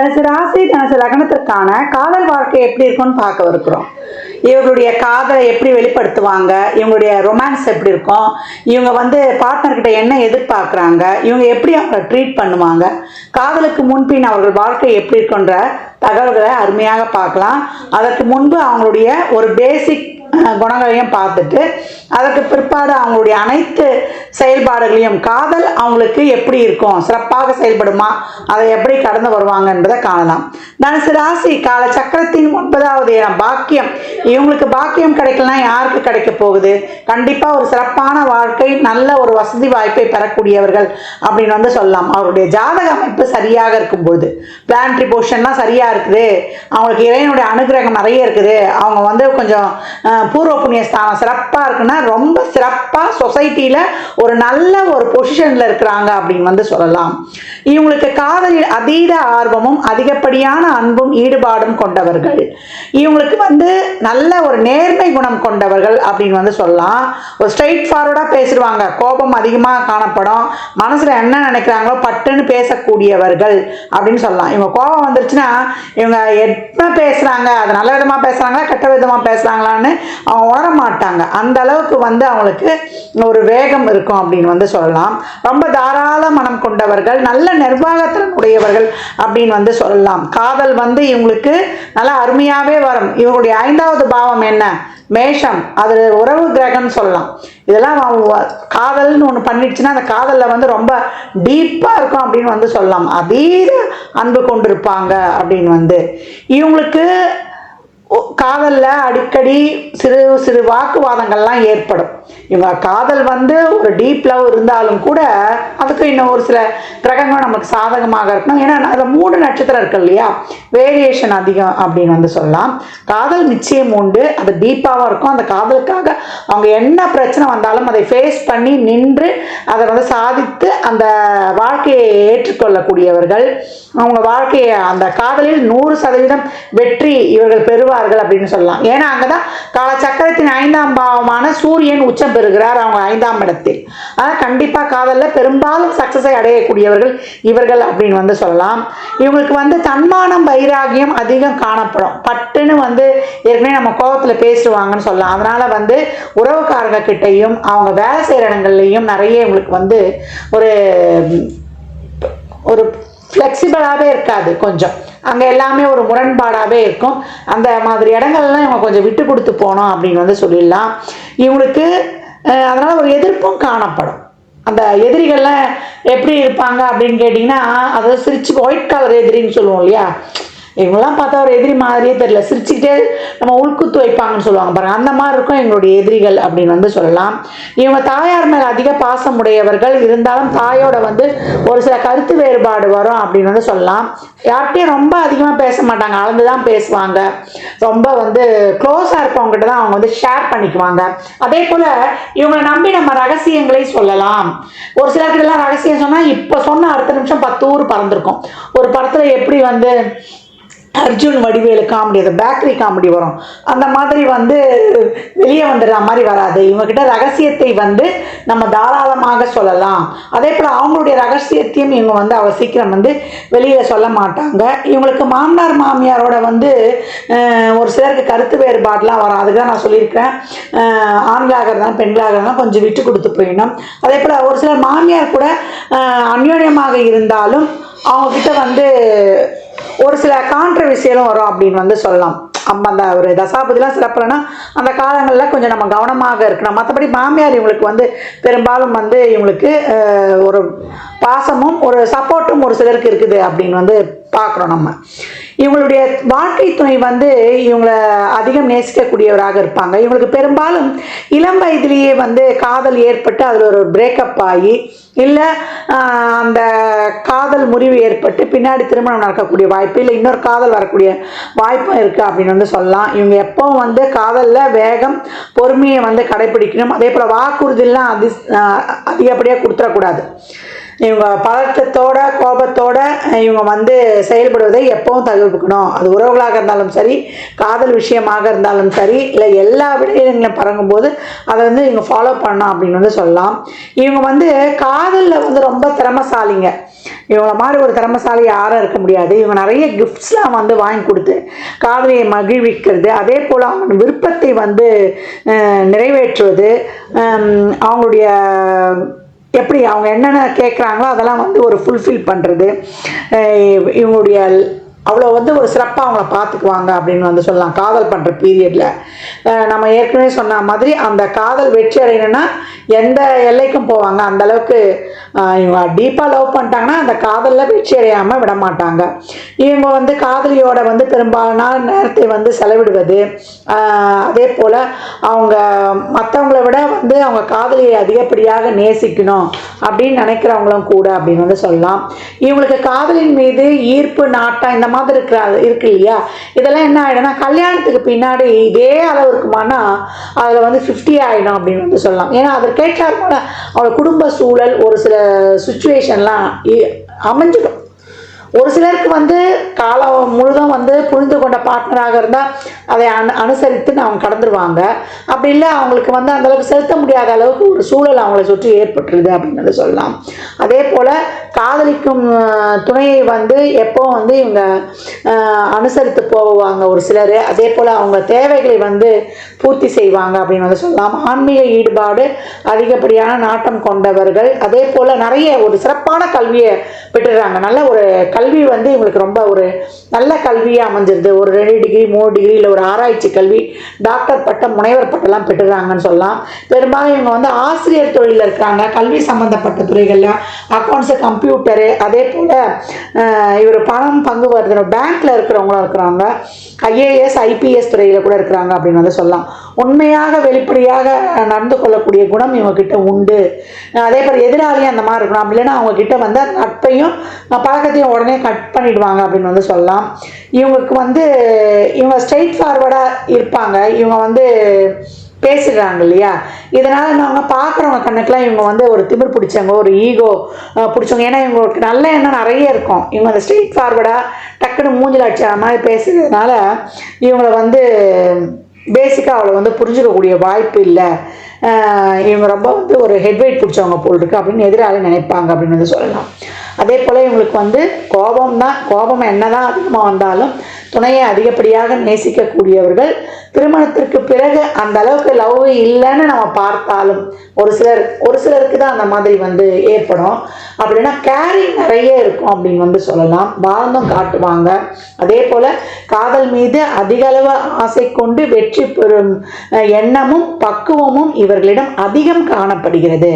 தனுசு ராசி தனுசு லக்னத்திற்கான காதல் வாழ்க்கை எப்படி இருக்கும்னு பார்க்க இருக்கிறோம் இவங்களுடைய காதலை எப்படி வெளிப்படுத்துவாங்க? இவங்களுடைய ரொமான்ஸ் எப்படி இருக்கும்? இவங்க வந்து பார்ட்னர்கிட்ட என்ன எதிர்பார்க்குறாங்க? இவங்க எப்படி அவங்கள ட்ரீட் பண்ணுவாங்க? காதலுக்கு முன்பின் அவர்கள் வாழ்க்கை எப்படி இருக்குன்ற தகவல்களை அருமையாக பார்க்கலாம். அதற்கு முன்பு அவங்களுடைய ஒரு பேசிக் குணங்களையும் பார்த்துட்டு அதற்கு பிற்பாடு அவங்களுடைய அனைத்து செயல்பாடுகளையும் காதல் அவங்களுக்கு எப்படி இருக்கும் சிறப்பாக செயல்படுமா அதை எப்படி கடந்து வருவாங்க என்பதை காணலாம். தனுசு ராசி கால சக்கரத்தின் ஒன்பதாவது இடம் பாக்கியம். இவங்களுக்கு பாக்கியம் கிடைக்கலனா யாருக்கு கிடைக்க போகுது? கண்டிப்பாக ஒரு சிறப்பான வாழ்க்கை நல்ல ஒரு வசதி வாய்ப்பை பெறக்கூடியவர்கள் அப்படின்னு வந்து சொல்லலாம். அவருடைய ஜாதக அமைப்பு சரியாக இருக்கும்போது பிளான்ட்ரி போர்ஷன்லாம் சரியாக இருக்குது. அவங்களுக்கு இறைவனுடைய அனுகிரகம் நிறைய இருக்குது. அவங்க வந்து கொஞ்சம் பூர்வ புண்ணிய ஸ்தானம் சிறப்பாக இருக்குன்னா ரொம்ப சிறப்பாக சொசைட்டியில் ஒரு நல்ல ஒரு பொசிஷனில் இருக்கிறாங்க அப்படின்னு வந்து சொல்லலாம். இவங்களுக்கு காதலில் அதீத ஆர்வமும் அதிகப்படியான அன்பும் ஈடுபாடும் கொண்டவர்கள். இவங்களுக்கு வந்து நல்ல ஒரு நேர்மை குணம் கொண்டவர்கள் அப்படின்னு வந்து சொல்லலாம். ஒரு ஸ்ட்ரைட் ஃபார்வர்டாக பேசிடுவாங்க. கோபம் அதிகமாக காணப்படும். மனசில் என்ன நினைக்கிறாங்களோ பட்டுன்னு பேசக்கூடியவர்கள் அப்படின்னு சொல்லலாம். இவங்க கோபம் வந்துருச்சுன்னா இவங்க என்ன பேசுகிறாங்க அது நல்ல விதமாக பேசுகிறாங்களா கெட்ட விதமாக பேசுகிறாங்களான்னு உணர மாட்டாங்க அந்த அளவுக்கு வந்து அவங்களுக்கு ஒரு வேகம் இருக்கும் அப்படின்னு வந்து சொல்லலாம். ரொம்ப தாராள மனம் கொண்டவர்கள் நல்ல நிர்வாகத்திறன் உடையவர்கள் அப்படின்னு வந்து சொல்லலாம். காதல் வந்து இவங்களுக்கு நல்லா அருமையாகவே வரும். இவங்களுடைய ஐந்தாவது பாவம் என்ன? மேஷம். அது உறவு கிரகம்னு சொல்லலாம். இதெல்லாம் அவங்க காதல்னு ஒன்று பண்ணிடுச்சுன்னா அந்த காதலில் வந்து ரொம்ப டீப்பாக இருக்கும் அப்படின்னு வந்து சொல்லலாம். அதீத அன்பு கொண்டிருப்பாங்க அப்படின்னு வந்து. இவங்களுக்கு காதலில் அடிக்கடி சிறு சிறு வாக்குவாதங்கள்லாம் ஏற்படும். இவங்க காதல் வந்து ஒரு டீப் லவ் இருந்தாலும் கூட அதுக்கு இன்னும் ஒரு சில கிரகங்கள் நமக்கு சாதகமாக இருக்கணும். ஏன்னா அதில் மூணு நட்சத்திரம் இருக்கு இல்லையா? வேரியேஷன் அதிகம் அப்படின்னு வந்து சொல்லலாம். காதல் நிச்சயம் உண்டு. அது டீப்பாகவும் இருக்கும். அந்த காதலுக்காக அவங்க என்ன பிரச்சனை வந்தாலும் அதை ஃபேஸ் பண்ணி நின்று அதை வந்து சாதித்து அந்த வாழ்க்கையை ஏற்றுக்கொள்ளக்கூடியவர்கள். அவங்க வாழ்க்கையை அந்த காதலில் நூறு சதவீதம் வெற்றி இவர்கள் பெறுவார்கள் அப்படின்னு சொல்லலாம். ஏன்னா அங்கதான் காலச்சக்கரத்தின் ஐந்தாம் பாவமான சூரியன் உச்சம் பெறுகிறார் அவங்க ஐந்தாம் இடத்தில். ஆனால் கண்டிப்பாக காதலில் பெரும்பாலும் சக்சஸை அடையக்கூடியவர்கள் இவர்கள் அப்படின்னு வந்து சொல்லலாம். இவங்களுக்கு வந்து தன்மானம் வைராகியம் அதிகம் காணப்படும். பட்டுன்னு வந்து ஏற்கனவே நம்ம கோபத்தில் பேசுவாங்கன்னு சொல்லலாம். அதனால் வந்து உறவுக்காரங்க கிட்டேயும் அவங்க வேலை செய்கிற இடங்கள்லையும் நிறைய இவங்களுக்கு வந்து ஒரு ஒரு ஃப்ளெக்சிபிளாகவே இருக்காது கொஞ்சம். அங்கே எல்லாமே ஒரு முரண்பாடாகவே இருக்கும். அந்த மாதிரி இடங்கள்லாம் இவங்க கொஞ்சம் விட்டு கொடுத்து போனோம் அப்படின்னு வந்து சொல்லிடலாம். இவங்களுக்கு அதனால் ஒரு எதிர்ப்பும் காணப்படும். அந்த எதிரிகள்லாம் எப்படி இருப்பாங்க அப்படின்னு கேட்டிங்கன்னா அதாவது சிரிச்சு ஒயிட் கலர் எதிரின்னு சொல்லுவோம் இல்லையா? இவங்கெல்லாம் பார்த்தா ஒரு எதிரி மாதிரியே தெரியல. சிரிச்சுக்கிட்டே நம்ம உள்குத்து வைப்பாங்கன்னு சொல்லுவாங்க பாருங்க. அந்த மாதிரி இருக்கும் எங்களுடைய எதிரிகள் அப்படின்னு வந்து சொல்லலாம். இவங்க தாயார் மேல் அதிக பாசம் உடையவர்கள். இருந்தாலும் தாயோட வந்து ஒரு சில கருத்து வேறுபாடு வரும் அப்படின்னு வந்து சொல்லலாம். யார்கிட்டயும் ரொம்ப அதிகமாக பேச மாட்டாங்க. அளந்து தான் பேசுவாங்க. ரொம்ப வந்து க்ளோஸாக இருப்பவங்ககிட்ட தான் அவங்க வந்து ஷேர் பண்ணிக்குவாங்க. அதே போல் இவங்களை நம்பி நம்ம ரகசியங்களை சொல்லலாம். ஒரு சிலர்கிட்டலாம் ரகசியம் சொன்னால் இப்போ சொன்ன அடுத்த நிமிஷம் பத்து ஊர் பறந்துருக்கும். ஒரு படத்தில் எப்படி வந்து அர்ஜுன் வடிவேலு காமெடி அது பேக்கரி காமெடி வரும். அந்த மாதிரி வந்து வெளியே வந்துடுற மாதிரி வராது. இவங்ககிட்ட ரகசியத்தை வந்து நம்ம தாராளமாக சொல்லலாம். அதே போல் அவங்களுடைய ரகசியத்தையும் இவங்க வந்து அவ சீக்கிரம் வந்து வெளியில் சொல்ல மாட்டாங்க. இவங்களுக்கு மாமனார் மாமியாரோட வந்து ஒரு சிலருக்கு கருத்து வேறுபாடுலாம் வரும். அதுக்கு தான் நான் சொல்லியிருக்கேன். ஆண்களாக இருந்தாலும் பெண்களாக இருந்தாலும் கொஞ்சம் விட்டு கொடுத்து போயிடணும். அதே போல் ஒரு சிலர் மாமியார் கூட அந்யோன்யமாக இருந்தாலும் அவங்கக்கிட்ட வந்து ஒரு சில கான்ட்ரவர்சியலும் வரும் அப்படின்னு வந்து சொல்லலாம். நம்ம அந்த ஒரு தசாபதிலாம் சிறப்புலன்னா அந்த காலங்களில் கொஞ்சம் நம்ம கவனமாக இருக்கணும். மற்றபடி மாமியார் இவங்களுக்கு வந்து பெரும்பாலும் வந்து இவங்களுக்கு ஒரு பாசமும் ஒரு சப்போர்ட்டும் ஒரு சிலருக்கு இருக்குது அப்படின்னு வந்து பார்க்குறோம் நம்ம. இவங்களுடைய வாழ்க்கை துணை வந்து இவங்களை அதிகம் நேசிக்கக்கூடியவராக இருப்பாங்க. இவங்களுக்கு பெரும்பாலும் இளம் வயதிலேயே வந்து காதல் ஏற்பட்டு அதில் ஒரு பிரேக்கப் ஆகி இல்லை அந்த காதல் முறிவு ஏற்பட்டு பின்னாடி திருமணம் நடக்கக்கூடிய வாய்ப்பு இல்லை இன்னொரு காதல் வரக்கூடிய வாய்ப்பும் இருக்குது அப்படின்னு வந்து சொல்லலாம். இவங்க எப்போவும் வந்து காதலில் வேகம் பொறுமையை வந்து கடைபிடிக்கணும். அதே போல் வாக்குறுதியெல்லாம் அதி அதிகப்படியாக கொடுத்துடக்கூடாது. இவங்க பதட்டத்தோட கோபத்தோட இவங்க வந்து செயல்படுவதை எப்பவும் தவிர்க்கணும். அது உறவுகளாக இருந்தாலும் சரி காதல் விஷயமாக இருந்தாலும் சரி இல்லை எல்லா விடயங்களும் பறங்கும்போது அதை வந்து இவங்க ஃபாலோ பண்ணணும் அப்படின்னு வந்து சொல்லலாம். இவங்க வந்து காதலில் வந்து ரொம்ப திறமசாலிங்க. இவங்கள மாதிரி ஒரு திறமசாலி யாரும் இருக்க முடியாது. இவங்க நிறைய கிஃப்ட்ஸ்லாம் வந்து வாங்கி கொடுத்து காதலியை மகிழ்விக்கிறது அதே போல் அவங்க விருப்பத்தை வந்து நிறைவேற்றுவது அவங்களுடைய எப்படி அவங்க என்னென்ன கேட்குறாங்களோ அதெல்லாம் வந்து ஒரு ஃபுல்ஃபில் பண்ணுறது இவங்களுடைய அவ்வளோ வந்து ஒரு சிறப்பாக அவங்கள பார்த்துக்குவாங்க அப்படின்னு வந்து சொல்லலாம். காதல் பண்ணுற பீரியடில் நம்ம ஏற்கனவே சொன்ன மாதிரி அந்த காதல் வெற்றி அடையணும்னா எந்த எல்லைக்கும் போவாங்க. அந்த அளவுக்கு இவங்க டீப்பாக லவ் பண்ணிட்டாங்கன்னா அந்த காதலில் வெற்றி அடையாமல் விட மாட்டாங்க. இவங்க வந்து காதலியோட வந்து பெரும்பாலான நேரத்தை வந்து செலவிடுவது அதே போல் அவங்க மற்றவங்கள விட வந்து அவங்க காதலியை அதிகப்படியாக நேசிக்கணும் அப்படின்னு நினைக்கிறவங்களும் கூட அப்படின்னு வந்து சொல்லலாம். இவங்களுக்கு காதலின் மீது ஈர்ப்பு நாட்டம் இந்த மாதிரி இருக்கிற இருக்கு இல்லையா? இதெல்லாம் என்ன ஆகிடும்னா கல்யாணத்துக்கு பின்னாடி இதே அளவு இருக்குமானா அதில் வந்து ஃபிஃப்டி ஆகிடும் அப்படின்னு வந்து சொல்லலாம். ஏன்னா அதற்கு போல. அவங்களோட குடும்ப சூழல் ஒரு சில சுச்சுவேஷன்லாம் அமைஞ்சிடும். ஒரு சிலருக்கு வந்து காலம் முழுதும் வந்து புரிந்து கொண்ட பார்ட்னராக இருந்தால் அதை அனு அனுசரித்து அவங்க கடந்துருவாங்க. அப்படி இல்லை அவங்களுக்கு வந்து அந்த அளவுக்கு செலுத்த முடியாத அளவுக்கு ஒரு சூழல் அவங்கள சுற்றி ஏற்பட்டுருது அப்படின்னு சொல்லலாம். அதே போல் காதலிக்கும் துணையை வந்து எப்போ வந்து இவங்க அனுசரித்து போவாங்க ஒரு சிலர் அதே போல் அவங்க தேவைகளை வந்து பூர்த்தி செய்வாங்க அப்படின்னு வந்து சொல்லலாம். ஆன்மீக ஈடுபாடு அதிகப்படியான நாட்டம் கொண்டவர்கள் அதே போல் நிறைய ஒரு சிறப்பான கல்வியை பெற்றுறாங்க. நல்ல ஒரு கல்வி வந்து இவங்களுக்கு ரொம்ப ஒரு நல்ல கல்வியாக அமைஞ்சிருது. ஒரு ரெண்டு டிகிரி மூணு டிகிரி இல்லை ஒரு ஆராய்ச்சி கல்வி டாக்டர் பட்டம் முனைவர் பட்டம்லாம் பெற்றுறாங்கன்னு சொல்லலாம். பெரும்பாலும் இவங்க வந்து ஆசிரியர் தொழிலில் இருக்காங்க. கல்வி சம்மந்தப்பட்ட துறைகளில் அக்கௌண்ட்ஸு கம்ப்யூட்டரு அதே போல் இவர் பணம் பங்கு வருது பேங்க்கில் இருக்கிறவங்களும் இருக்கிறாங்க. ஐஏஎஸ் ஐபிஎஸ் துறையில் கூட இருக்கிறாங்க அப்படின்னு வந்து சொல்லலாம். உண்மையாக வெளிப்படையாக நடந்து கொள்ளக்கூடிய குணம் இவங்கக்கிட்ட உண்டு. அதே போல் எதிராளியும் அந்த மாதிரி இருக்கணும் இல்லைன்னா அவங்கக்கிட்ட வந்து அந்த நட்பையும் பழக்கத்தையும் உடனே கட் பண்ணிடுவாங்க அப்படின்னு வந்து சொல்லலாம். இவங்களுக்கு வந்து இவங்க ஸ்ட்ரெயிட் ஃபார்வர்டாக இருப்பாங்க. இவங்க வந்து பேசுகிறாங்க இல்லையா? இதனால் நாங்கள் பார்க்குறவங்க கண்ணுக்கெலாம் இவங்க வந்து ஒரு திமிர் பிடிச்சவங்க ஒரு ஈகோ பிடிச்சவங்க. ஏன்னா இவங்களுக்கு நல்ல எண்ணம் நிறைய இருக்கும். இவங்க அந்த ஸ்ட்ரெயிட் ஃபார்வர்டாக டக்குன்னு மூஞ்சில் அடிச்ச மாதிரி பேசுகிறதுனால இவங்களை வந்து பேசிக்காக அவளை வந்து புரிஞ்சுக்கக்கூடிய வாய்ப்பு இல்லை. ஆஹ் இவங்க ரொம்ப வந்து ஒரு ஹெட்வெயிட் பிடிச்சவங்க போல் இருக்கு அப்படின்னு எதிராளி நினைப்பாங்க அப்படின்னு வந்து சொல்லலாம். அதே போல் இவங்களுக்கு வந்து கோபம் தான் கோபம் என்னதான் அதிகமாக வந்தாலும் துணையை அதிகப்படியாக நேசிக்கக்கூடியவர்கள். திருமணத்திற்கு பிறகு அந்த அளவுக்கு லவ் இல்லைன்னு நம்ம பார்த்தாலும் ஒரு சிலர் ஒரு சிலருக்கு தான் அந்த மாதிரி வந்து ஏற்படும். அப்படின்னா கேரிங் நிறைய இருக்கும் அப்படின்னு வந்து சொல்லலாம். வாழ்ந்தும் காட்டுவாங்க. அதே போல் காதல் மீது அதிக அளவு ஆசை கொண்டு வெற்றி பெறும் எண்ணமும் பக்குவமும் இவர்களிடம் அதிகம் காணப்படுகிறது.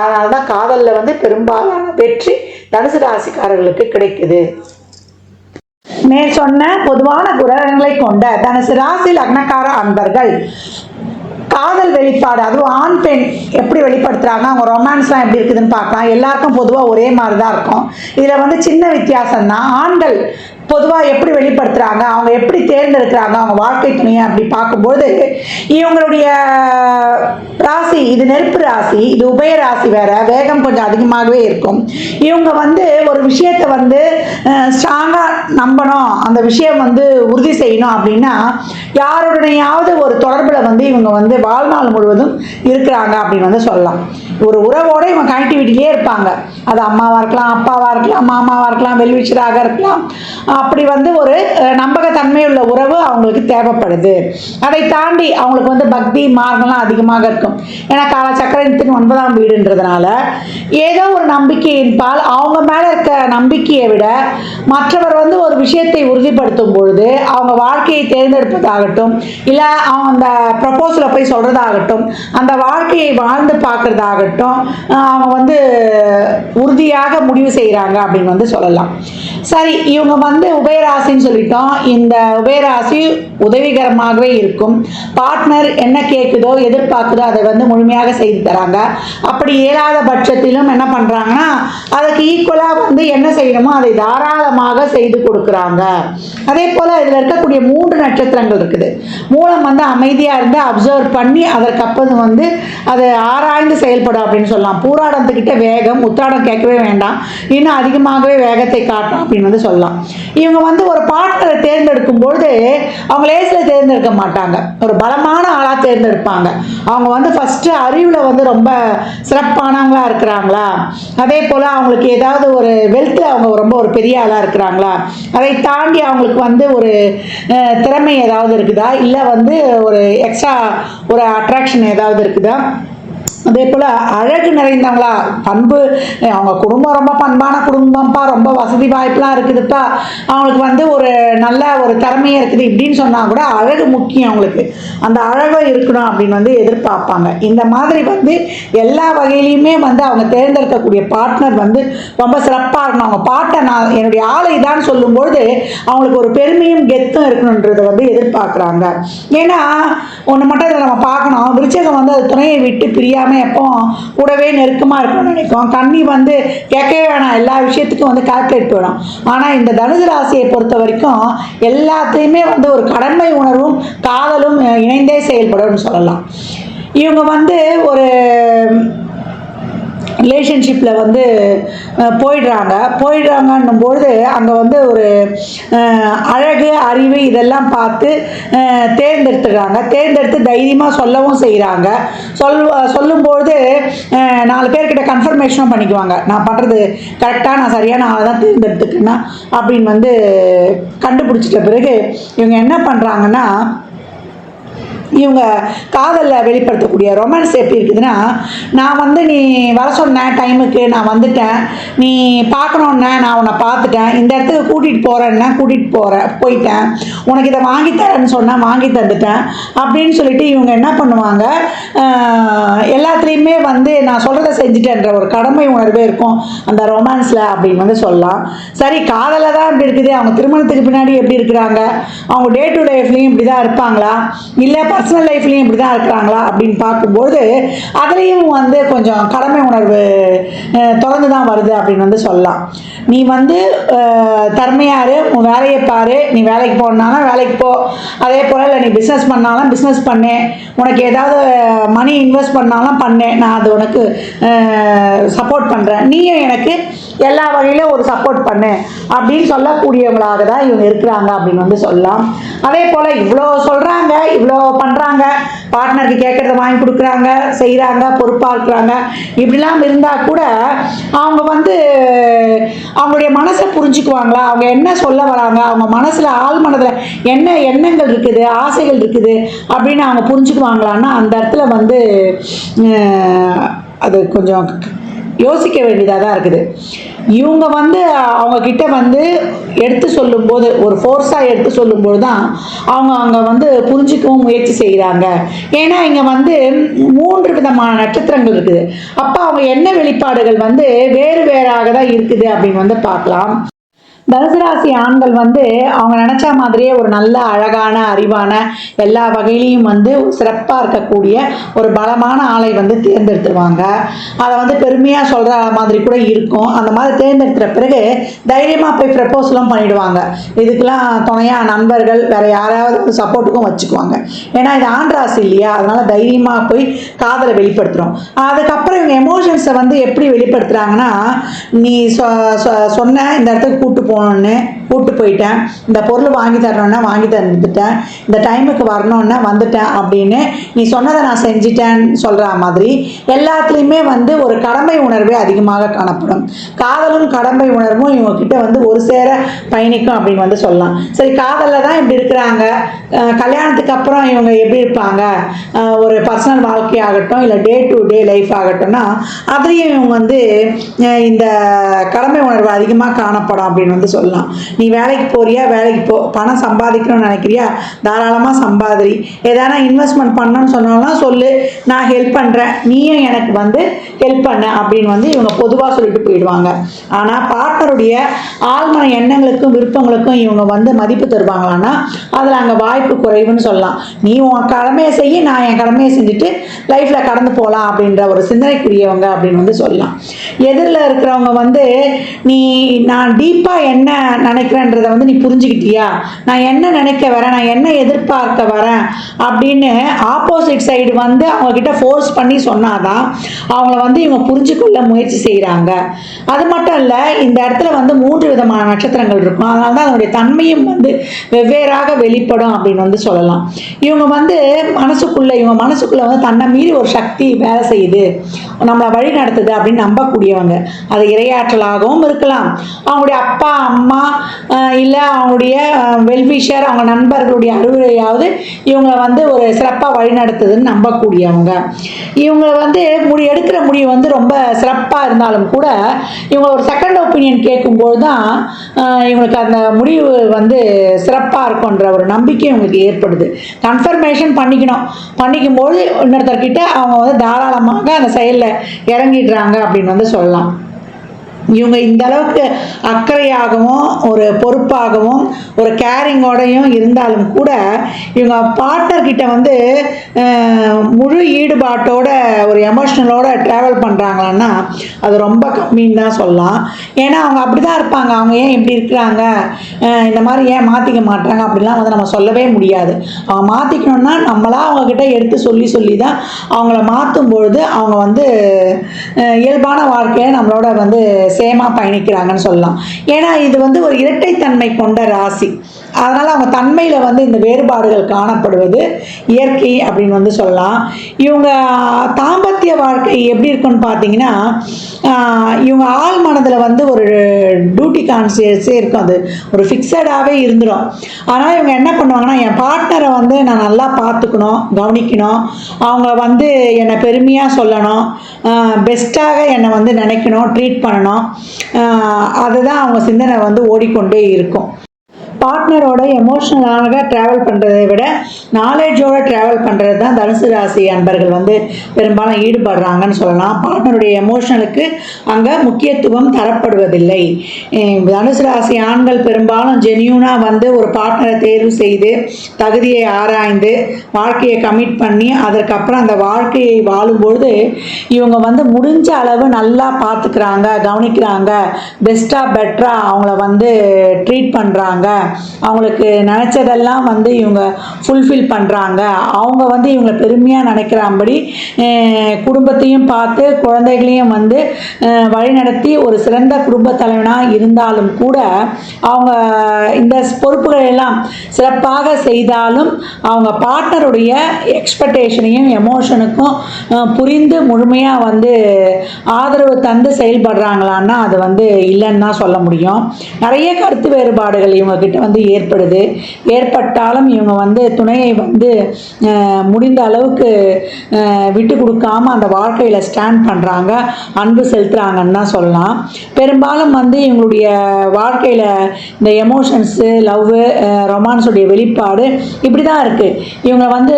அதனால தான் காதலில் வந்து பெரும்பாலான வெற்றி தனுசு ராசிக்காரர்களுக்கு கிடைக்குது. மே சொன்ன பொதுவான குணங்களை கொண்ட தனுசு ராசி லக்னக்கார அன்பர்கள். காதல் வெளிப்பாடு அதுவும் ஆண் பெண் எப்படி வெளிப்படுத்துறாங்க அவங்க ரொமான்ஸ்லாம் எப்படி இருக்குதுன்னு பார்க்கலாம். எல்லாருக்கும் பொதுவாக ஒரே மாதிரி தான் இருக்கும். இதில் வந்து சின்ன வித்தியாசம் தான் ஆண்கள் பொதுவாக எப்படி வெளிப்படுத்துகிறாங்க அவங்க எப்படி தேர்ந்தெடுக்கிறாங்க அவங்க வாழ்க்கை துணையை அப்படி பார்க்கும்போது இவங்களுடைய ராசி இது நெருப்பு ராசி இது உபய ராசி வேற வேகம் கொஞ்சம் அதிகமாகவே இருக்கும். இவங்க வந்து ஒரு விஷயத்தை வந்து ஸ்ட்ராங்காக நம்பணும் அந்த விஷயம் வந்து உறுதி செய்யணும் அப்படின்னா யாருடனையாவது ஒரு தொடர்பில் வந்து இவங்க வந்து வாழ்நாள் முழுவதும் இருக்கிறாங்க அப்படின்னு வந்து சொல்லலாம். ஒரு உறவோட இவங்க கனெக்டிவிட்டிலே இருப்பாங்க. அது அம்மாவாக இருக்கலாம் அப்பாவாக இருக்கலாம் மாமாவாக இருக்கலாம் வெல்விச்சராக இருக்கலாம். அப்படி வந்து ஒரு நம்பகத்தன்மையுள்ள நம்பகத்தன்மை உள்ள உறவு அவங்களுக்கு தேவைப்படுது. அதை தாண்டி அவங்களுக்கு வந்து பக்தி மார்க்கம்லாம் அதிகமாக இருக்கும். ஏன்னா கால சக்கரத்தின் ஒன்பதாம் வீடுன்றதுனால ஏதோ ஒரு நம்பிக்கையின் பால் அவங்க மேலே இருக்க நம்பிக்கையை விட மற்றவர் வந்து ஒரு விஷயத்தை உறுதிப்படுத்தும் பொழுது அவங்க வாழ்க்கையை தேர்ந்தெடுப்பதாகட்டும் இல்லை அவங்க அந்த ப்ரப்போசலை போய் சொல்கிறதாகட்டும் அந்த வாழ்க்கையை வாழ்ந்து பார்க்குறதாகட்டும் அவங்க வந்து உறுதியாக முடிவு செய்கிறாங்க அப்படின்னு வந்து சொல்லலாம். சரி இவங்க வந்து உபயராசின்னு சொல்லிட்டோம். இந்த உபயராசி உதவிகரமாகவே இருக்கும். பார்ட்னர் என்ன கேட்குதோ எதிர்பார்க்குதோ அதை வந்து முழுமையாக செய்து தராங்க. அப்படி இயலாத பட்சத்திலும் என்ன பண்ணுறாங்கன்னா அதுக்கு ஈக்குவலாக வந்து என்ன செய்யணுமோ அதை தாராளமாக செய்து கொடுக்குறாங்க. அதே போல் இதில் இருக்கக்கூடிய மூன்று நட்சத்திரங்கள் இருக்குது. மூலம் வந்து அமைதியாக இருந்து அப்சர்வ் பண்ணி அதற்கப்பது வந்து அதை ஆராய்ந்து செயல்பட அப்படின்னு சொல்லலாம். பூராடத்துக்கிட்ட வேகம் உத்தராடம் கேட்கவே வேண்டாம். இன்னும் அதிகமாகவே வேகத்தை காட்டும் அப்படின்னு வந்து சொல்லலாம். இவங்க வந்து ஒரு பாட்டரை தேர்ந்தெடுக்கும் பொழுது அவங்க லேசில் தேர்ந்தெடுக்க மாட்டாங்க. ஒரு பலமான ஆளாக தேர்ந்தெடுப்பாங்க. அவங்க வந்து ஃபஸ்ட்டு அறிவில் வந்து ரொம்ப சிறப்பானவங்களா இருக்கிறாங்களா? அதே போல் அவங்களுக்கு ஏதாவது ஒரு வெல்த்தில் அவங்க ரொம்ப ஒரு பெரிய ஆளாக இருக்கிறாங்களா? அதை தாண்டி அவங்களுக்கு வந்து ஒரு திறமை ஏதாவது இருக்குதா? இல்லை வந்து ஒரு எக்ஸ்ட்ரா ஒரு அட்ராக்ஷன் ஏதாவது இருக்குதா? அதே போல் அழகு நிறைந்தவங்களா? பண்பு அவங்க குடும்பம் ரொம்ப பண்பான குடும்பம்ப்பா ரொம்ப வசதி வாய்ப்புலாம் இருக்குதுப்பா. அவங்களுக்கு வந்து ஒரு நல்ல ஒரு திறமையே இருக்குது. இப்படின்னு சொன்னால் கூட அழகு முக்கியம் அவங்களுக்கு. அந்த அழகாக இருக்கணும் அப்படின்னு வந்து எதிர்பார்ப்பாங்க. இந்த மாதிரி வந்து எல்லா வகையிலையுமே வந்து அவங்க தேர்ந்தெடுக்கக்கூடிய பார்ட்னர் வந்து ரொம்ப சிறப்பாக இருக்கணும். அவங்க பாட்டை நான் என்னுடைய ஆளை தான் சொல்லும்பொழுது அவங்களுக்கு ஒரு பெருமையும் கெத்தும் இருக்கணுன்றதை வந்து எதிர்பார்க்குறாங்க. ஏன்னா ஒன்று மட்டும் இதை நம்ம பார்க்கணும். விருச்சகம் வந்து அது துணையை விட்டு பிரியாமல் எப்போ கூடவே நெருக்கமாக இருக்கணும்னு நினைக்கும். கண்ணி வந்து கேட்கவே வேணாம். எல்லா விஷயத்துக்கும் வந்து கால்குலேட் போயிடும். ஆனால் இந்த தனுசு ராசியை பொறுத்த வரைக்கும் எல்லாத்தையுமே வந்து ஒரு கடமை உணர்வும் காதலும் இணைந்தே செயல்படும்னு சொல்லலாம். இவங்க வந்து ஒரு ரிலேஷன்ஷிப்பில் வந்து போயிடுறாங்க. போயிடுறாங்கன்னும் பொழுது அங்கே வந்து ஒரு அழகு அறிவு இதெல்லாம் பார்த்து தேர்ந்தெடுத்துக்கிறாங்க தேர்ந்தெடுத்து தைரியமாக சொல்லவும் செய்கிறாங்க சொல் சொல்லும்பொழுது நாலு பேர்கிட்ட கன்ஃபர்மேஷனும் பண்ணிக்குவாங்க. நான் பண்ணுறது கரெக்டாக நான் சரியான ஆளை தான் தேர்ந்தெடுத்துக்கேன்னா அப்படின்னு வந்து கண்டுபிடிச்சிட்ட பிறகு இவங்க என்ன பண்ணுறாங்கன்னா இவங்க காதலில் வெளிப்படுத்தக்கூடிய ரொமான்ஸ் எப்படி இருக்குதுன்னா நான் வந்து நீ வர சொன்ன டைமுக்கு நான் வந்துட்டேன். நீ பார்க்கணுன்னே நான் உன்னை பார்த்துட்டேன். இந்த இடத்துக்கு கூட்டிகிட்டு போகிறேன்னா கூட்டிகிட்டு போகிறேன் போயிட்டேன். உனக்கு இதை வாங்கி தரேன்னு சொன்னால் வாங்கி தந்துட்டேன் அப்படின்னு சொல்லிட்டு இவங்க என்ன பண்ணுவாங்க? எல்லாத்துலேயுமே வந்து நான் சொல்கிறத செஞ்சுட்டேன்ற ஒரு கடமை உணர்வே இருக்கும். அந்த ரொமான்ஸில் அப்படின்னு வந்து சொல்லலாம். சரி காதலில் தான் இப்படி இருக்குது. அவங்க திருமணத்துக்கு பின்னாடி எப்படி இருக்கிறாங்க? அவங்க டே டு லைஃப்லேயும் இப்படி தான் இருப்பாங்களா? இல்லை பர்சனல் லைஃப்லேயும் இப்படி தான் இருக்கிறாங்களா அப்படின்னு பார்க்கும்போது அதுலேயும் வந்து கொஞ்சம் கடமை உணர்வு தொடர்ந்து தான் வருது அப்படின்னு வந்து சொல்லலாம். நீ வந்து தர்மையாரு உன் வேலையை பாரு நீ வேலைக்கு போனாலும் வேலைக்கு போ. அதே போல் இல்லை நீ பிஸ்னஸ் பண்ணாலும் பிஸ்னஸ் பண்ணு. உனக்கு ஏதாவது மணி இன்வெஸ்ட் பண்ணாலும் பண்ணு. நான் அது உனக்கு சப்போர்ட் பண்ணுறேன் நீயும் எனக்கு எல்லா வகையிலும் ஒரு சப்போர்ட் பண்ணு அப்படின்னு சொல்லக்கூடியவங்களாக தான் இவங்க இருக்கிறாங்க அப்படின்னு வந்து சொல்லலாம். அதே போல் இவ்வளோ சொல்கிறாங்க இவ்வளோ பண்ணுறாங்க பார்ட்னருக்கு கேட்குறத வாங்கி கொடுக்குறாங்க செய்கிறாங்க பொறுப்பாக இருக்கிறாங்க இப்படிலாம் இருந்தால் கூட அவங்க வந்து அவங்களுடைய மனசை புரிஞ்சுக்குவாங்களா? அவங்க என்ன சொல்ல வராங்க? அவங்க மனசில் ஆள் மனதில் என்ன எண்ணங்கள் இருக்குது ஆசைகள் இருக்குது அப்படின்னு அவங்க புரிஞ்சுக்குவாங்களான்னா அந்த இடத்துல வந்து அது கொஞ்சம் யோசிக்க வேண்டியதாக தான் இருக்குது. இவங்க வந்து அவங்கக்கிட்ட வந்து எடுத்து சொல்லும்போது ஒரு ஃபோர்ஸாக எடுத்து சொல்லும்போது தான் அவங்க அங்கே வந்து புரிஞ்சிக்கவும் முயற்சி செய்கிறாங்க ஏன்னா இங்கே வந்து மூன்று விதமான நட்சத்திரங்கள் இருக்குது. அப்போ அவங்க என்ன வெளிப்பாடுகள் வந்து வேறு வேறாக தான் இருக்குது அப்படின்னு வந்து பார்க்கலாம். தனுசு ராசி ஆண்கள் வந்து அவங்க நினச்ச மாதிரியே ஒரு நல்ல அழகான அறிவான எல்லா வகையிலையும் வந்து சிறப்பாக இருக்கக்கூடிய ஒரு பலமான ஆளை வந்து தேர்ந்தெடுத்துருவாங்க. அதை வந்து பெருமையாக சொல்கிற மாதிரி கூட இருக்கும். அந்த மாதிரி தேர்ந்தெடுத்துகிற பிறகு தைரியமாக போய் ப்ரப்போசலும் பண்ணிவிடுவாங்க இதுக்கெல்லாம் துணையாக நண்பர்கள் வேறு யாராவது ஒரு சப்போர்ட்டுக்கும் வச்சுக்குவாங்க. ஏன்னா இது ஆண் ராசி இல்லையா? அதனால் தைரியமாக போய் காதலை வெளிப்படுத்துகிறோம் அதுக்கப்புறம் இவங்க எமோஷன்ஸை வந்து எப்படி வெளிப்படுத்துகிறாங்கன்னா நீ சொ சொ- சொன்ன இந்த இடத்துக்கு கூட்டு போகணுன்னு கூப்பிட்டு போயிட்டேன். இந்த பொருள் வாங்கி தரணுன்னா வாங்கி தந்துட்டேன். இந்த டைமுக்கு வரணுன்னா வந்துட்டேன் அப்படின்னு நீ சொன்னதை நான் செஞ்சிட்டேன்னு சொல்கிற மாதிரி எல்லாத்துலேயுமே வந்து ஒரு கடமை உணர்வே அதிகமாக காணப்படும். காதலும் கடமை உணர்வும் இவங்க கிட்ட வந்து ஒரு சேர பயணிக்கும் அப்படின்னு வந்து சொல்லலாம். சரி காதலில் தான் இப்படி இருக்கிறாங்க. கல்யாணத்துக்கு அப்புறம் இவங்க எப்படி இருப்பாங்க? ஒரு பர்சனல் வாழ்க்கை ஆகட்டும் இல்லை டே டு டே லைஃப் ஆகட்டும்னா அதுலேயும் இவங்க வந்து இந்த கடமை உணர்வு அதிகமாக காணப்படும் அப்படின்னு வந்து சொல்லலாம். நீ வேலைக்கு போறியா? வேலைக்கு போ. பணம் சம்பாதிக்கணும்னு நினைக்கிறியா? தாராளமாக சம்பாதிரி. எதனா இன்வெஸ்ட்மெண்ட் பண்ணணும்னு சொன்னாலும் சொல்லு. நான் ஹெல்ப் பண்ணுறேன் நீயும் எனக்கு வந்து ஹெல்ப் பண்ண அப்படின்னு வந்து இவங்க பொதுவாக சொல்லிட்டு போயிடுவாங்க. ஆனால் பார்ட்னருடைய ஆழ்மன எண்ணங்களுக்கும் விருப்பங்களுக்கும் இவங்க வந்து மதிப்பு தருவாங்களான்னா அதில் அங்கே வாய்ப்பு குறைவுன்னு சொல்லலாம். நீ உன் கடமையை செய்ய நான் என் கடமையை செஞ்சுட்டு லைஃப்பில் கடந்து போகலாம் அப்படின்ற ஒரு சிந்தனைக்குரியவங்க அப்படின்னு வந்து சொல்லலாம். எதிரில் இருக்கிறவங்க வந்து நீ நான் டீப்பாக என்ன நினைக்கிறேன்றதை வந்து நீ புரிஞ்சுக்கிட்டியா? நான் என்ன நினைக்க வரேன்? நான் என்ன எதிர்பார்க்க வரேன்? அப்படின்னு ஆப்போசிட் சைடு வந்து அவங்க கிட்ட ஃபோர்ஸ் பண்ணி சொன்னாதான் அவங்கள வந்து இவங்க புரிஞ்சுக்கொள்ள முயற்சி செய்கிறாங்க அது மட்டும் இல்லை இந்த இடத்துல வந்து மூன்று விதமான நட்சத்திரங்கள் இருக்கும். அதனால தான் அதனுடைய தன்மையும் வந்து வெவ்வேறாக வெளிப்படும் அப்படின்னு வந்து சொல்லலாம். இவங்க வந்து மனசுக்குள்ளே இவங்க மனசுக்குள்ளே வந்து தன்னை மீறி ஒரு சக்தி வேலை செய்யுது. நம்மளை வழி நடத்துது அப்படின்னு நம்பக்கூடியவங்க. அது இரையாற்றலாகவும் இருக்கலாம். அவங்களுடைய அப்பா அம்மா இல்லை அவங்களுடைய வெல்விஷர் அவங்க நண்பர்களுடைய அறிவுரையாவது இவங்களை வந்து ஒரு சிறப்பாக வழிநடத்துதுன்னு நம்பக்கூடியவங்க. இவங்க வந்து முடி எடுக்கிற முடிவு வந்து ரொம்ப சிறப்பாக இருந்தாலும் கூட இவங்க ஒரு செகண்ட் ஒப்பீனியன் கேட்கும்போது தான் இவங்களுக்கு அந்த முடிவு வந்து சிறப்பாக இருக்குன்ற ஒரு நம்பிக்கை இவங்களுக்கு ஏற்படுது. கன்ஃபர்மேஷன் பண்ணிக்கணும். பண்ணிக்கும்போது இன்னொருத்தர்கிட்ட அவங்க வந்து தாராளமாக அந்த செயலில் இறங்கிடுறாங்க அப்படின்னு வந்து சொல்லலாம். இவங்க இந்த அளவுக்கு அக்கறையாகவும் ஒரு பொறுப்பாகவும் ஒரு கேரிங்கோடையும் இருந்தாலும் கூட இவங்க பார்ட்னர்கிட்ட வந்து முழு ஈடுபாட்டோட ஒரு எமோஷ்னலோட ட்ராவல் பண்ணுறாங்களான்னா அது ரொம்ப கம்மின்னு தான் சொல்லலாம். ஏன்னா அவங்க அப்படி தான் இருப்பாங்க. அவங்க ஏன் இப்படி இருக்கிறாங்க? இந்த மாதிரி ஏன் மாற்றிக்க மாட்டாங்க அப்படிலாம் வந்து நம்ம சொல்லவே முடியாது. அவங்க மாற்றிக்கணும்னா நம்மளா அவங்கக்கிட்ட எடுத்து சொல்லி சொல்லி தான் அவங்கள மாற்றும் பொழுது அவங்க வந்து இயல்பான வாழ்க்கையை நம்மளோட வந்து சேமாக பயணிக்கிறாங்கன்னு சொல்லலாம். ஏன்னா இது வந்து ஒரு இரட்டைத்தன்மை கொண்ட ராசி. அதனால் அவங்க தன்மையில் வந்து இந்த வேறுபாடுகள் காணப்படுவது இயற்கை அப்படின்னு வந்து சொல்லலாம். இவங்க தாம்பத்திய வாழ்க்கை எப்படி இருக்குன்னு பார்த்தீங்கன்னா இவங்க ஆள் மனதில் வந்து ஒரு டியூட்டி கான்சியஸே இருக்கும் அது. ஒரு ஃபிக்ஸடாகவே இருந்துடும் ஆனால் இவங்க என்ன பண்ணுவாங்கன்னா என் பார்ட்னரை வந்து நான் நல்லா பார்த்துக்கணும் கவனிக்கணும். அவங்க வந்து என்னை பெருமையாக சொல்லணும். பெஸ்ட்டாக என்னை வந்து நினைக்கணும் ட்ரீட் பண்ணணும். அதுதான் அவங்க சிந்தனை வந்து ஓடிக்கொண்டே இருக்கும். பார்ட்னரோட எமோஷ்னலாக ட்ராவல் பண்ணுறதை விட நாலேஜோட ட்ராவல் பண்ணுறது தான் தனுசு ராசி அன்பர்கள் வந்து பெரும்பாலும் ஈடுபடுறாங்கன்னு சொல்லலாம். பார்ட்னருடைய எமோஷனலுக்கு அங்கே முக்கியத்துவம் தரப்படுவதில்லை. தனுசு ராசி ஆண்கள் பெரும்பாலும் ஜென்யூனாக வந்து ஒரு பார்ட்னரை தேர்வு செய்து தகுதியை ஆராய்ந்து வாழ்க்கையை கமிட் பண்ணி அதற்கப்புறம் அந்த வாழ்க்கையை வாழும்பொழுது இவங்க வந்து முடிஞ்ச அளவு நல்லா பார்த்துக்கிறாங்க கவனிக்கிறாங்க பெஸ்ட்டாக பெட்டராக அவங்கள வந்து ட்ரீட் பண்ணுறாங்க அவங்களுக்கு நினச்சதெல்லாம் வந்து இவங்க ஃபுல்ஃபில் பண்ணுறாங்க அவங்க வந்து இவங்களை பெருமையாக நினைக்கிறாம்படி குடும்பத்தையும் பார்த்து குழந்தைகளையும் வந்து வழிநடத்தி ஒரு சிறந்த குடும்ப தலைவனாக இருந்தாலும் கூட அவங்க இந்த பொறுப்புகளை எல்லாம் சிறப்பாக செய்தாலும் அவங்க பார்ட்னருடைய எக்ஸ்பெக்டேஷனையும் எமோஷனுக்கும் புரிந்து முழுமையாக வந்து ஆதரவு தந்து செயல்படுறாங்களான்னா அது வந்து இல்லைன்னு தான் சொல்ல முடியும். நிறைய கருத்து வேறுபாடுகள் இவங்க கிட்ட வந்து ஏற்படுது. ஏற்பட்டாலும் இவங்க வந்து துணையை வந்து முடிந்த அளவுக்கு விட்டு கொடுக்காம அந்த வாழ்க்கையில் ஸ்டாண்ட் பண்ணுறாங்க அன்பு செலுத்துகிறாங்கன்னு தான் சொல்லலாம். பெரும்பாலும் வந்து இவங்களுடைய வாழ்க்கையில் இந்த எமோஷன்ஸு லவ்வு ரொமான்ஸுடைய வெளிப்பாடு இப்படி தான் இருக்குது இவங்க வந்து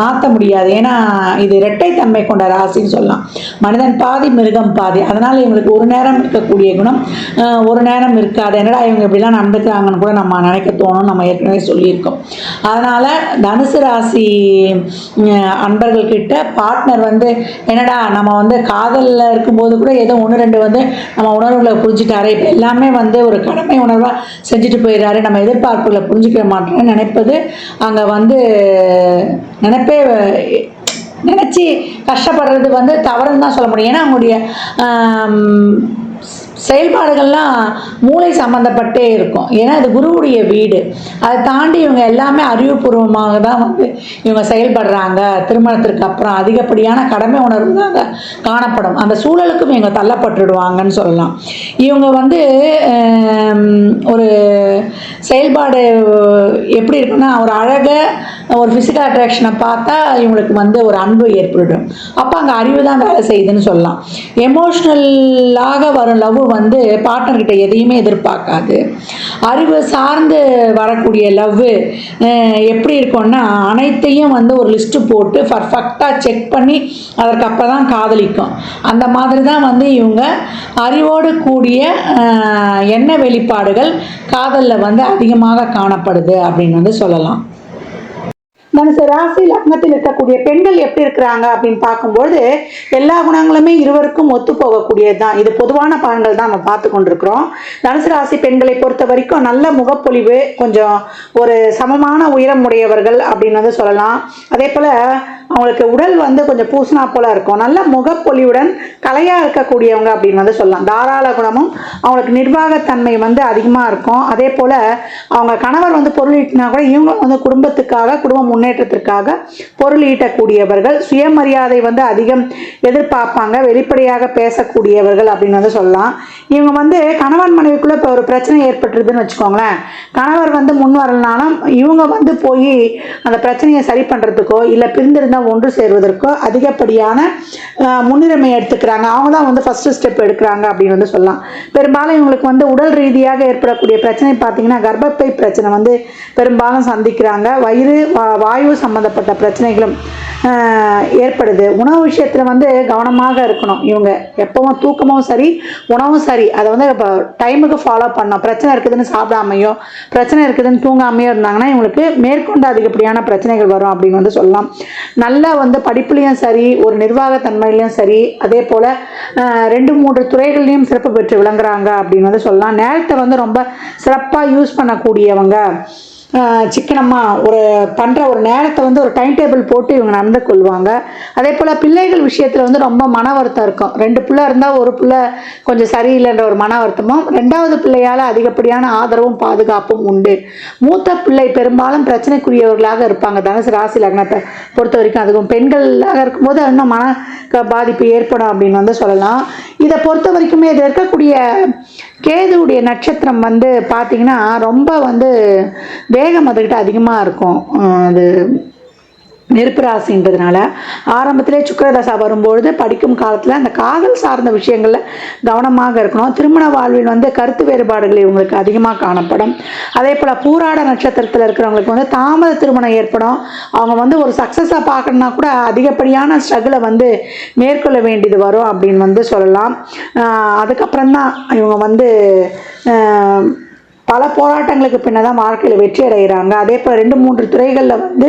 மாற்ற முடியாது. ஏன்னா இது இரட்டைத்தன்மை கொண்ட ராசின்னு சொல்லலாம். மனிதன் பாதி மிருகம் பாதி. அதனால் இவங்களுக்கு ஒரு நேரம் இருக்கக்கூடிய குணம் ஒரு நேரம் இருக்காது. என்னடா இவங்க இப்படிலாம் நடந்துக்கிறாங்கன்னு கூட நம்ம நினைக்க தோணும் நம்ம ஏற்கனவே சொல்லியிருக்கோம். அதனால் தனுசு ராசி அன்பர்கள்கிட்ட பார்ட்னர் வந்து என்னடா நம்ம வந்து காதலில் இருக்கும்போது கூட ஏதோ ஒன்று ரெண்டு வந்து நம்ம உணர்வுகளை புரிஞ்சுட்டாரு இப்போ எல்லாமே வந்து ஒரு கடமை உணர்வாக செஞ்சுட்டு போயிடுறாரு. நம்ம எதிர்பார்ப்புகளை புரிஞ்சுக்க மாட்டோம்னு நினைப்பது அங்கே வந்து நினைப்பே நினச்சி கஷ்டப்படுறது வந்து தவறுன்னு தான் சொல்ல முடியும். ஏன்னா அவங்களுடைய செயல்பாடுகள்லாம் மூளை சம்மந்தப்பட்டே இருக்கும். ஏன்னா அது குருவுடைய வீடு. அதை தாண்டி இவங்க எல்லாமே அறிவுபூர்வமாக தான் வந்து இவங்க செயல்படுறாங்க. திருமணத்திற்கு அப்புறம் அதிகப்படியான கடமை உணர்வு தான் அங்கே காணப்படும். அந்த சூழலுக்கும் இவங்க தள்ளப்பட்டுடுவாங்கன்னு சொல்லலாம். இவங்க வந்து ஒரு செயல்பாடு எப்படி இருக்குன்னா ஒரு அழக ஒரு ஃபிசிக்கல் அட்ராக்ஷனை பார்த்தா இவங்களுக்கு வந்து ஒரு அன்பு ஏற்படும். அப்போ அங்கே அறிவு தான் வேலை செய்யுதுன்னு சொல்லலாம். எமோஷ்னலாக வரும் லவ் வந்து பார்ட்னர்கிட்ட எதையுமே எதிர்பார்க்காது. அறிவு சார்ந்து வரக்கூடிய லவ் எப்படி இருக்கும்னா அனைத்தையும் வந்து ஒரு லிஸ்ட்டு போட்டு பர்ஃபெக்டாக செக் பண்ணி அதற்கப்புறம் தான் காதலிக்கும். அந்த மாதிரி தான் வந்து இவங்க அறிவோடு கூடிய எண்ண வெளிப்பாடுகள் காதலில் வந்து அதிகமாக காணப்படுது அப்படின்னு வந்து சொல்லலாம். தனுசு ராசி லக்னத்தில் இருக்கக்கூடிய பெண்கள் எப்படி இருக்கிறாங்க அப்படின்னு பார்க்கும்போது எல்லா குணங்களுமே இருவருக்கும் ஒத்து போகக்கூடியது தான் இது பொதுவான பலன்கள் தான் நம்ம பார்த்து கொண்டிருக்கிறோம். தனுசு ராசி பெண்களை பொறுத்த வரைக்கும் நல்ல முகப்பொலிவு கொஞ்சம் ஒரு சமமான உயரம் உடையவர்கள் அப்படின்னு வந்து சொல்லலாம். அதே போல் அவங்களுக்கு உடல் வந்து கொஞ்சம் பூசினா போல இருக்கும். நல்ல முகப்பொலிவுடன் கலையாக இருக்கக்கூடியவங்க அப்படின்னு வந்து சொல்லலாம். தாராள குணமும் அவங்களுக்கு நிர்வாகத்தன்மை வந்து அதிகமாக இருக்கும். அதே போல் அவங்க கணவர் வந்து பொருள் ஈட்டினா கூட இவங்களும் வந்து குடும்பத்துக்காக குடும்ப முன்னேற்றத்திற்காக பொருள் ஈட்டக்கூடியவர்கள். சுயமரியாதை வந்து அதிகம் எதிர்பார்ப்பாங்க. வெளிப்படையாக பேசக்கூடியவர்கள் அப்படின்னு வந்து சொல்லலாம். இவங்க வந்து கணவன் மனைவிக்குள்ளே இப்போ ஒரு பிரச்சனை ஏற்பட்டுருதுன்னு வச்சுக்கோங்களேன். கணவர் வந்து முன் வரலனாலும் இவங்க வந்து போய் அந்த பிரச்சனையை சரி பண்ணுறதுக்கோ இல்லை பிரிந்திருந்தால் ஒன்று சேர்வதற்கோ அதிகப்படியான முன்னுரிமை எடுத்துக்கிறாங்க. அவங்க தான் வந்து ஃபஸ்ட்டு ஸ்டெப் எடுக்கிறாங்க அப்படின்னு வந்து சொல்லலாம். பெரும்பாலும் இவங்களுக்கு வந்து உடல் ரீதியாக ஏற்படக்கூடிய பிரச்சனை பார்த்தீங்கன்னா கர்ப்பப்பை பிரச்சனை வந்து பெரும்பாலும் சந்திக்கிறாங்க. வயிறு வாயு சம்மந்தப்பட்ட பிரச்சனைகளும் ஏற்படுது. உணவு விஷயத்தில் வந்து கவனமாக இருக்கணும். இவங்க எப்பவும் தூக்கமும் சரி உணவும் சரி. அதை வந்து இப்போ டைமுக்கு ஃபாலோ பண்ணோம் பிரச்சனை இருக்குதுன்னு சாப்பிடாமையோ பிரச்சனை இருக்குதுன்னு தூங்காமையோ இருந்தாங்கன்னா இவங்களுக்கு மேற்கொண்டு அதிகப்படியான பிரச்சனைகள் வரும் அப்படின்னு வந்து சொல்லலாம். நல்லா வந்து படிப்புலேயும் சரி ஒரு நிர்வாகத்தன்மையிலையும் சரி அதே போல் ரெண்டு மூன்று துறைகள்லையும் சிறப்பு பெற்று விளங்குறாங்க அப்படின்னு வந்து சொல்லலாம். நேரத்தை வந்து ரொம்ப சிறப்பாக யூஸ் பண்ணக்கூடியவங்க. சிக்கனமாக ஒரு பண்ணுற ஒரு நேரத்தை வந்து ஒரு டைம் டேபிள் போட்டு இவங்க நடந்து கொள்வாங்க. அதே போல் பிள்ளைகள் விஷயத்தில் வந்து ரொம்ப மன வருத்தம் இருக்கும். ரெண்டு பிள்ளை இருந்தால் ஒரு பிள்ளை கொஞ்சம் சரியில்லைன்ற ஒரு மன வருத்தமும் ரெண்டாவது பிள்ளையால் அதிகப்படியான ஆதரவும் பாதுகாப்பும் உண்டு. மூத்த பிள்ளை பெரும்பாலும் பிரச்சனைக்குரியவர்களாக இருப்பாங்க. தனுசு ராசி லக்னத்தை பொறுத்த வரைக்கும் அதுவும் பெண்களாக இருக்கும்போது இன்னும் மன பாதிப்பு ஏற்படும் அப்படின்னு வந்து சொல்லலாம். இதை பொறுத்த வரைக்குமே இது இருக்கக்கூடிய கேதுவுடைய நட்சத்திரம் வந்து பார்த்தீங்கன்னா ரொம்ப வந்து வேகம் அதுக்கிட்ட அதிகமாக இருக்கும். அது நெருப்பு ராசின்றதுனால ஆரம்பத்திலே சுக்கரதசா வரும்பொழுது படிக்கும் காலத்தில் அந்த காதல் சார்ந்த விஷயங்களில் கவனமாக இருக்கணும். திருமண வாழ்வில் வந்து கருத்து வேறுபாடுகள் இவங்களுக்கு அதிகமாக காணப்படும். அதே போல் பூராட நட்சத்திரத்தில் இருக்கிறவங்களுக்கு வந்து தாமத திருமணம் ஏற்படும். அவங்க வந்து ஒரு சக்ஸஸாக பார்க்கணுன்னா கூட அதிகப்படியான ஸ்ட்ரகிளை வந்து மேற்கொள்ள வேண்டியது வரும் அப்படின்னு வந்து சொல்லலாம். ஆஹ் அதுக்கப்புறம் தான் இவங்க வந்து பல போராட்டங்களுக்கு பின்ன தான் வாழ்க்கையில் வெற்றி அடைகிறாங்க. அதே போல் ரெண்டு மூன்று துறைகளில் வந்து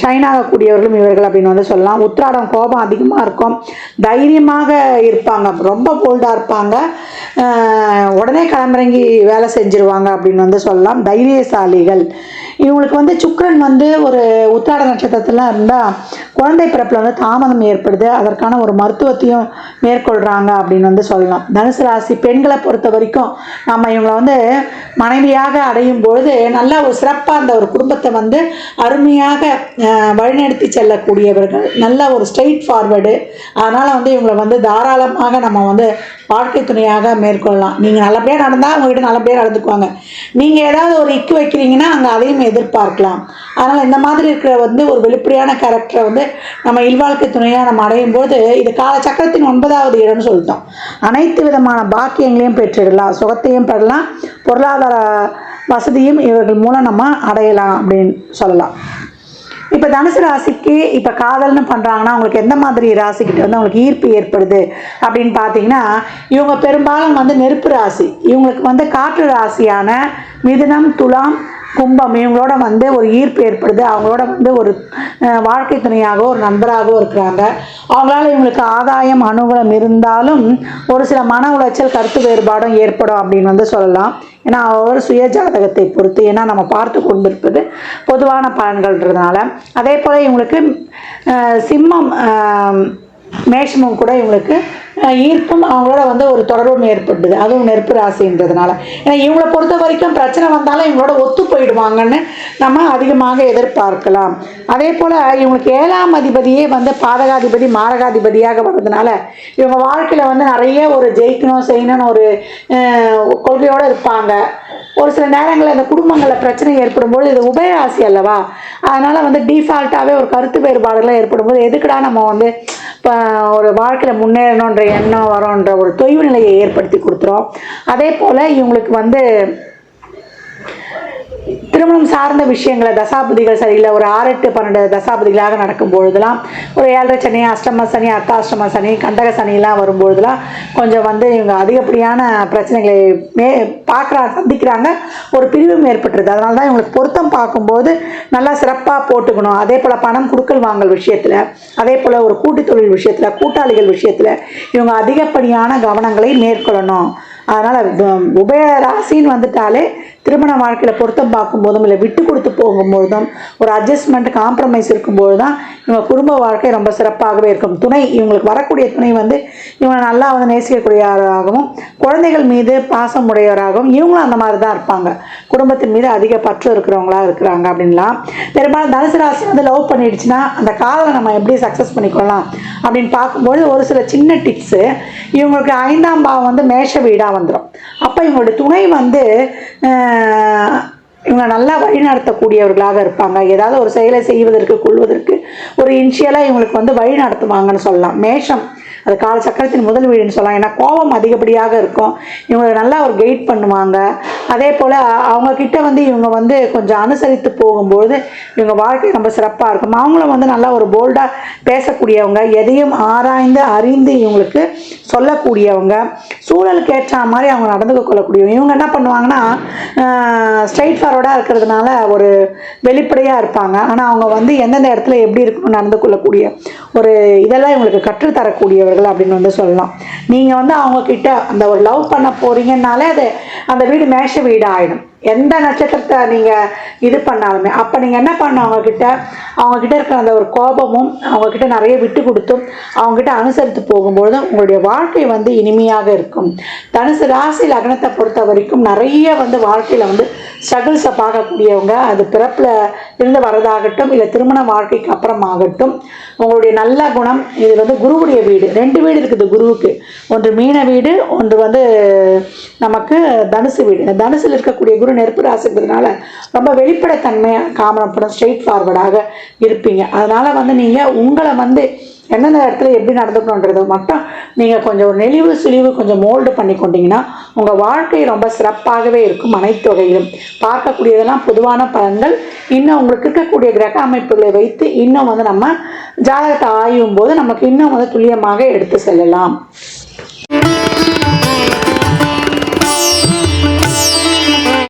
ஷைன் ஆகக்கூடியவர்களும் இவர்கள் அப்படின்னு வந்து சொல்லலாம். உத்திராடம் கோபம் அதிகமாக இருக்கும். தைரியமாக இருப்பாங்க. ரொம்ப போல்டாக இருப்பாங்க. உடனே களமிறங்கி வேலை செஞ்சுருவாங்க அப்படின்னு வந்து சொல்லலாம். தைரியசாலிகள். இவங்களுக்கு வந்து சுக்கரன் வந்து ஒரு உத்தாட நட்சத்திரத்தில் இருந்தால் குழந்தை பிறப்பில் வந்து தாமதம் ஏற்படுது. அதற்கான ஒரு மருத்துவத்தையும் மேற்கொள்கிறாங்க அப்படின்னு வந்து சொல்லலாம். தனுசு ராசி பெண்களை பொறுத்த வரைக்கும் நம்ம இவங்களை வந்து மனைவியாக அடையும் பொழுது நல்ல ஒரு சிறப்பாக அந்த ஒரு குடும்பத்தை வந்து அருமையாக வழிநடத்தி செல்லக்கூடியவர்கள். நல்ல ஒரு ஸ்ட்ரெயிட் ஃபார்வர்டு அதனால் வந்து இவங்களை வந்து தாராளமாக நம்ம வந்து வாழ்க்கை துணையாக மேற்கொள்ளலாம். நீங்கள் நல்லபடியாக நடந்தால் உங்ககிட்ட நல்லபடியாக நடந்துக்குவாங்க. நீங்கள் ஏதாவது ஒரு இக்கு வைக்கிறீங்கன்னா அங்கே அதையும் எதிர்பார்க்கலாம். அதனால் இந்த மாதிரி இருக்கிற வந்து ஒரு வெளிப்படையான கேரக்டரை வந்து நம்ம இல்வாழ்க்கை துணையாக நம்ம அடையும் போது இது காலச்சக்கரத்தின் ஒன்பதாவது இடம்னு சொல்லிட்டோம். அனைத்து விதமான பாக்கியங்களையும் பெற்றிடலாம். சுகத்தையும் பெறலாம். பொருளாதார வசதியும் இவர்கள் மூலம் நம்ம அடையலாம் அப்படின்னு சொல்லலாம். இப்போ தனுசு ராசிக்கு இப்போ காதல்னு பண்ணுறாங்கன்னா அவங்களுக்கு எந்த மாதிரி ராசிக்கிட்ட வந்து அவங்களுக்கு ஈர்ப்பு ஏற்படுது அப்படின்னு பார்த்தீங்கன்னா இவங்க பெரும்பாலும் வந்து நெருப்பு ராசி. இவங்களுக்கு வந்து காற்று ராசியான மிதுனம் துலாம் கும்பம் இவங்களோட வந்து ஒரு ஈர்ப்பு ஏற்படுது. அவங்களோட வந்து ஒரு வாழ்க்கை துணையாகவோ ஒரு நண்பராகவோ இருக்கிறாங்க. அவங்களால இவங்களுக்கு ஆதாயம் அனுகூலம் இருந்தாலும் ஒரு சில மன உளைச்சல் கருத்து வேறுபாடும் ஏற்படும் அப்படின்னு வந்து சொல்லலாம். ஏன்னா அவர் சுய ஜாதகத்தை பொறுத்து ஏன்னா நம்ம பார்த்து கொண்டிருப்பது பொதுவான பலன்கள்ன்றதுனால. அதே போல் இவங்களுக்கு சிம்மம் மேஷமும் கூட இவங்களுக்கு ஈர்ப்பும் அவங்களோட வந்து ஒரு தொடர்பும் ஏற்படுது அதுவும் நெருப்பு ராசின்றதுனால. ஏன்னா இவங்களை பொறுத்த வரைக்கும் பிரச்சனை வந்தாலும் இவங்களோட ஒத்து போயிடுவாங்கன்னு நம்ம அதிகமாக எதிர்பார்க்கலாம். அதே போல் இவங்களுக்கு ஏழாம் அதிபதியே வந்து பாதகாதிபதி மாரகாதிபதியாக வர்றதுனால இவங்க வாழ்க்கையில் வந்து நிறைய ஒரு ஜெயிக்கணும் செய்யணும்னு ஒரு கொள்கையோடு இருப்பாங்க. ஒரு சில நேரங்களில் இந்த குடும்பங்களில் பிரச்சனை ஏற்படும்போது இது உபயராசி அல்லவா? அதனால் வந்து டிஃபால்ட்டாகவே ஒரு கருத்து வேறுபாடுகள் ஏற்படும்போது எதுக்குடா நம்ம வந்து இப்போ ஒரு வாழ்க்கையில் முன்னேறணுன்ற எண்ணம் வரோன்ற ஒரு தொய்வு நிலையை ஏற்படுத்தி கொடுத்துரும் அதே போல் இவங்களுக்கு வந்து திருமணம் சார்ந்த விஷயங்களை தசாபதிகள் சரியில்லை. ஒரு ஆறு எட்டு பன்னெண்டு தசாபதிகளாக நடக்கும் பொழுதுலாம் ஒரு ஏழரை சனி அஷ்டம சனி அர்த்தாஷ்டம சனி கண்டக சனிலாம் வரும்பொழுதுலாம் கொஞ்சம் வந்து இவங்க அதிகப்படியான பிரச்சனைகளை மே பார்க்குறா சந்திக்கிறாங்க. ஒரு பிரிவும் ஏற்பட்டுருது. அதனால தான் இவங்களுக்கு பொருத்தம் பார்க்கும்போது நல்லா சிறப்பாக போட்டுக்கணும். அதே போல் பணம் கொடுக்கல் வாங்கல் விஷயத்தில் அதே போல் ஒரு கூட்டு தொழில் விஷயத்தில் கூட்டாளிகள் விஷயத்தில் இவங்க அதிகப்படியான கவனங்களை மேற்கொள்ளணும். அதனால் உபய ராசின்னு வந்துட்டாலே திருமண வாழ்க்கையில் பொருத்தம் பார்க்கும்போதும் இல்லை விட்டு கொடுத்து போகும்போதும் ஒரு அட்ஜஸ்ட்மெண்ட் காம்ப்ரமைஸ் இருக்கும்போது தான் இவங்க குடும்ப வாழ்க்கை ரொம்ப சிறப்பாகவே இருக்கும். துணை இவங்களுக்கு வரக்கூடிய துணை வந்து இவங்களை நல்லா வந்து நேசிக்கக்கூடியவராகவும் குழந்தைகள் மீது பாசம் உடையவராகவும் இவங்களும் அந்த மாதிரி தான் இருப்பாங்க. குடும்பத்தின் மீது அதிக பற்று இருக்கிறவங்களா இருக்கிறாங்க அப்படின்லாம். பெரும்பாலும் தனுசு ராசி வந்து லவ் பண்ணிடுச்சுன்னா அந்த காதலை நம்ம எப்படி சக்ஸஸ் பண்ணிக்கொள்ளலாம் அப்படின்னு பார்க்கும்போது ஒரு சில சின்ன டிப்ஸு இவங்களுக்கு ஐந்தாம் பாவம் வந்து மேஷ வீடாக வந்துடும் அப்போ இவங்களுடைய துணை வந்து இவங்க நல்லா வழிநடத்தக்கூடியவர்களாக இருப்பாங்க. ஏதாவது ஒரு செயலை செய்வதற்கு கொள்வதற்கு ஒரு இன்ஷியலாக இவங்களுக்கு வந்து வழி நடத்துவாங்கன்னு சொல்லலாம். மேஷம். அது கால சக்கரத்தின் முதல் வீடுன்னு சொல்லலாம். ஏன்னா கோபம் அதிகப்படியாக இருக்கும். இவங்க நல்லா ஒரு கைட் பண்ணுவாங்க. அதே போல் அவங்கக்கிட்ட வந்து இவங்க வந்து கொஞ்சம் அனுசரித்து போகும்போது இவங்க வாழ்க்கை ரொம்ப சிறப்பாக இருக்கும். அவங்களும் வந்து நல்லா ஒரு போல்டாக பேசக்கூடியவங்க எதையும் ஆராய்ந்து அறிந்து இவங்களுக்கு சொல்லக்கூடியவங்க சூழலுக்கு ஏற்ற மாதிரி அவங்க நடந்து கொள்ளக்கூடியவங்க. இவங்க என்ன பண்ணுவாங்கன்னா ஸ்ட்ரைட் ஃபார்வர்டாக இருக்கிறதுனால ஒரு வெளிப்படையாக இருப்பாங்க. ஆனால் அவங்க வந்து எந்தெந்த இடத்துல எப்படி இருக்கணும் நடந்து கொள்ளக்கூடிய ஒரு இதெல்லாம் இவங்களுக்கு உடையவர்கள் அப்படின்னு வந்து சொல்லலாம். நீங்கள் வந்து அவங்க கிட்ட அந்த ஒரு லவ் பண்ண போகிறீங்கனாலே அது அந்த வீடு மேஷ வீடு ஆயிடும் எந்த நட்சத்திரத்தை நீங்கள் இது பண்ணாலுமே அப்போ நீங்கள் என்ன பண்ணணும் அவங்கக்கிட்ட அவங்கக்கிட்ட இருக்கிற அந்த ஒரு கோபமும் அவங்கக்கிட்ட நிறைய விட்டு கொடுத்தும் அவங்கக்கிட்ட அனுசரித்து போகும்பொழுது உங்களுடைய வாழ்க்கை வந்து இனிமையாக இருக்கும். தனுசு ராசி லக்னத்தை பொறுத்த வரைக்கும் நிறைய வந்து வாழ்க்கையில் வந்து ஸ்ட்ரகிள்ஸை பார்க்கக்கூடியவங்க. அது பிறப்பில் இருந்து வரதாகட்டும் இல்லை திருமண வாழ்க்கைக்கு அப்புறம் ஆகட்டும் உங்களுடைய நல்ல குணம் இது வந்து குருவுடைய வீடு. ரெண்டு வீடு இருக்குது குருவுக்கு. ஒன்று மீன வீடு ஒன்று வந்து நமக்கு தனுசு வீடு. இந்த தனுசில் இருக்கக்கூடிய குரு குரு நெருப்பு ராசிங்கிறதுனால ரொம்ப வெளிப்படைத்தன்மையாக காமனப்படும் ஸ்ட்ரெயிட் ஃபார்வர்டாக இருப்பீங்க. அதனால் வந்து நீங்கள் உங்களை வந்து எந்தெந்த இடத்துல எப்படி நடந்துக்கணுன்றதை மட்டும் நீங்கள் கொஞ்சம் ஒரு நெளிவு சுழிவு கொஞ்சம் மோல்டு பண்ணி கொண்டீங்கன்னா உங்கள் வாழ்க்கை ரொம்ப சிறப்பாகவே இருக்கும் அனைத்து வகையிலும். பார்க்கக்கூடியதெல்லாம் பொதுவான பலன்கள். இன்னும் உங்களுக்கு இருக்கக்கூடிய கிரக அமைப்புகளை வைத்து இன்னும் வந்து நம்ம ஜாதகத்தை ஆயும் போது நமக்கு இன்னும் வந்து துல்லியமாக எடுத்து செல்லலாம்.